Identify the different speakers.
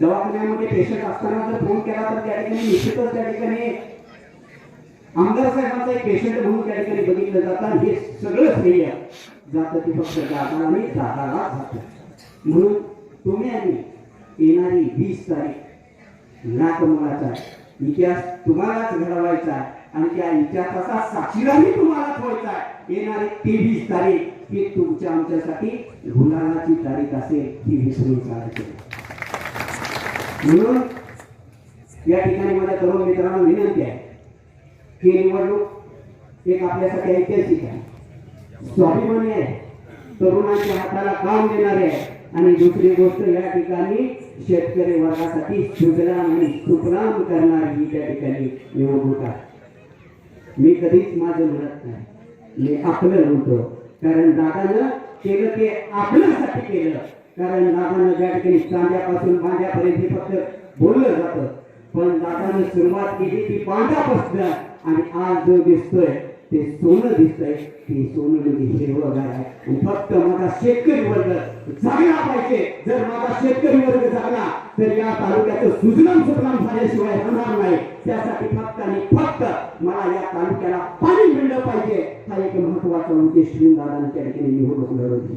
Speaker 1: दवाखान्यामध्ये पेशंट असताना जर फोन केला तर त्या ठिकाणी निश्चितच त्या ठिकाणी आमदार साहेबांचा एक पेशंट म्हणून त्या ठिकाणी बघितलं जातं हे सगळं श्रेय जातं ते फक्त दादा आणि दादाला जातं. म्हणून तुम्ही आणि येणारी वीस तारीख नागमोलाचा आहे. इतिहास तुम्हालाच घडवायचा आहे आणि त्या इतिहासाचा साक्षीदारही तुम्हालाच ठेवायचा आहे. येणारी तेवीस तारीख ही तुमच्या आमच्यासाठी गुलालाची तारीख असेल ही विसरून चालायची म्हणून या ठिकाणी माझ्या तरुण मित्रांना विनंती आहे ही निवडणूक एक आपल्यासाठी ऐतिहासिक आहे. स्वाभिमानी आहे. तरुणांच्या हाताला काम देणारे आहे. आणि दुसरी गोष्ट या ठिकाणी शेतकरी वर्गासाठी सुजलाम आणि सुफलाम करणारी ही त्या ठिकाणी निवडणूक आहे. मी कधीच माझं म्हणत नाही. मी आपलं म्हणतो. कारण दादानं केलं ते आपल्यासाठी केलं. कारण दादानं ज्या ठिकाणी चांद्यापासून बांध्यापर्यंत फक्त बोललं जातं पण दादानं सुरुवात केली ती बांध्यापासून आणि आज जो दिसतोय ते सोनं दिसतंय. ते सोनं म्हणजे हिरवगार आहे. आणि फक्त माझा शेतकरी वर्ग जागला पाहिजे. जर माझा शेतकरी वर्ग जागला तर या तालुक्याचं सुजलाम सुजलाम झाल्याशिवाय होणार नाही. त्यासाठी फक्त आणि फक्त मला या तालुक्याला पाणी मिळलं पाहिजे. हा एक महत्त्वाचा उद्देश घेऊन दादांच्या ठिकाणी निवडणूक लढवली